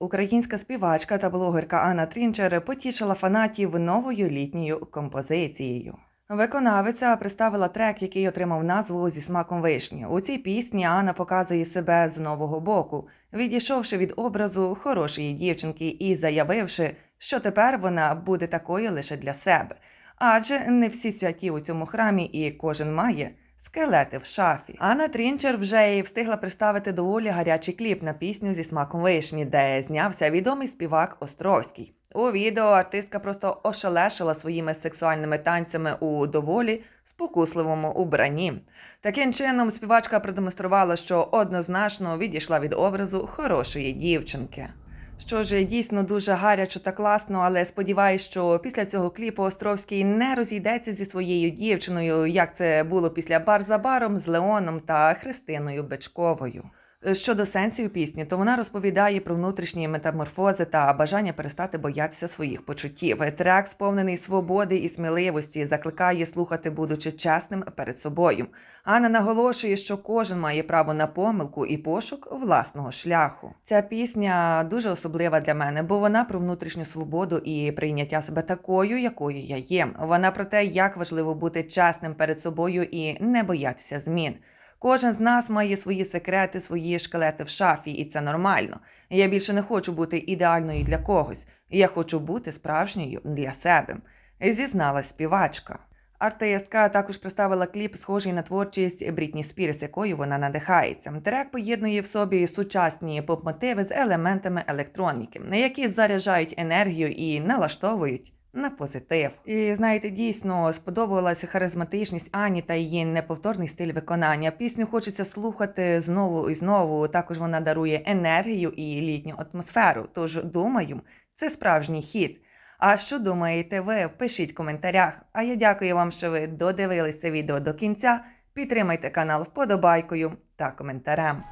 Українська співачка та блогерка Анна Трінчер потішила фанатів новою літньою композицією. Виконавиця представила трек, який отримав назву зі смаком вишні. У цій пісні Анна показує себе з нового боку, відійшовши від образу хорошої дівчинки і заявивши, що тепер вона буде такою лише для себе. Адже не всі святі у цьому храмі, і кожен має скелети в шафі. Анна Трінчер вже й встигла представити доволі гарячий кліп на пісню зі смаком вишні, де знявся відомий співак Островський. У відео артистка просто ошелешила своїми сексуальними танцями у доволі спокусливому убранні. Таким чином, співачка продемонструвала, що однозначно відійшла від образу хорошої дівчинки. Що ж, дійсно дуже гарячо та класно, але сподіваюсь, що після цього кліпу Островський не розійдеться зі своєю дівчиною, як це було після бар за баром з Леоном та Христиною Бечковою. Щодо сенсів пісні, то вона розповідає про внутрішні метаморфози та бажання перестати боятися своїх почуттів. Трек, сповнений свободи і сміливості, закликає слухати, будучи чесним перед собою. Анна наголошує, що кожен має право на помилку і пошук власного шляху. Ця пісня дуже особлива для мене, бо вона про внутрішню свободу і прийняття себе такою, якою я є. Вона про те, як важливо бути чесним перед собою і не боятися змін. Кожен з нас має свої секрети, свої шкелети в шафі, і це нормально. Я більше не хочу бути ідеальною для когось. Я хочу бути справжньою для себе, зізналась співачка. Артистка також представила кліп, схожий на творчість Брітні Спірс, якою вона надихається. Трек поєднує в собі сучасні поп-мотиви з елементами електроніки, які заряджають енергію і налаштовують на позитив. І знаєте, дійсно сподобалася харизматичність Ані та її неповторний стиль виконання. Пісню хочеться слухати знову і знову. Також вона дарує енергію і літню атмосферу. Тож думаю, це справжній хіт. А що думаєте ви? Пишіть в коментарях. А я дякую вам, що ви додивились це відео до кінця. Підтримайте канал вподобайкою та коментарем.